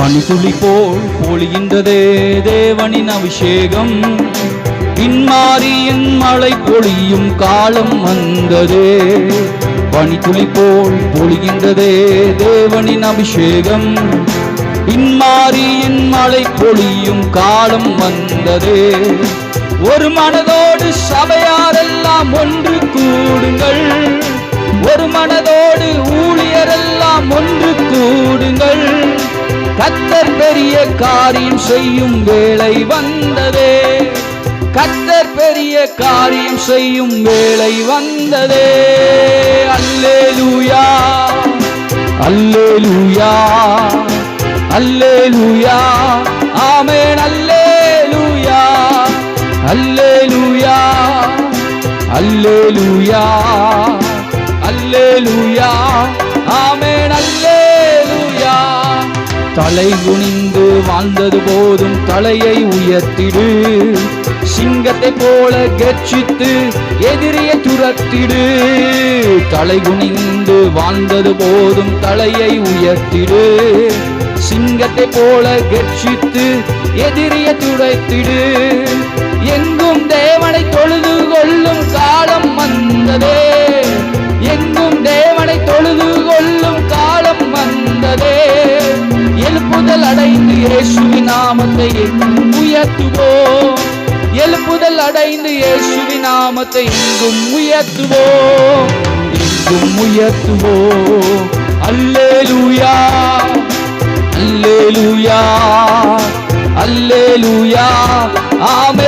பனித்துளி போல் பொழிகின்றதே தேவனின் அபிஷேகம். பின்மாரியின் மழை பொழியும் காலம் வந்ததே. பனித்துளி போல் பொழிகின்றதே தேவனின் அபிஷேகம். பின்மாரியின் மழை பொழியும் காலம் வந்ததே. ஒரு மனதோடு சபையாரெல்லாம் ஒன்று கூடுங்கள். கத்தர் பெரிய காரியம் செய்யும் வேலை வந்ததே. கத்தர் பெரிய காரியம் செய்யும் வேலை வந்ததே. அல்லே லூயா அல்லே லூயா அல்லே லூயா ஆமேன். அல்லே லூயா அல்லே லூயா அல்லே லூயா அல்லே லூயா தலை குனிந்து வாழ்ந்தது போதும் தலையை உயர்த்திடு. சிங்கத்தை போல கர்ச்சித்து எதிரியை துரத்திடு. தலை குனிந்து வாழ்ந்தது போதும் தலையை உயர்த்திடு. சிங்கத்தை போல கர்ச்சித்து எதிரியை துடைத்திடு எங்கும் தேவனை தொழுது கொள்ளும் காலம் வந்ததே. நாமத்தை உயர்த்துவோம். எழுப்புதல் அடைந்து இயேசுவி நாமத்தை இங்கும் உயர்த்துவோம். இங்கும் உயர்த்துவோம். அல்லேலூயா. அல்லேலூயா. அல்லேலூயா. ஆம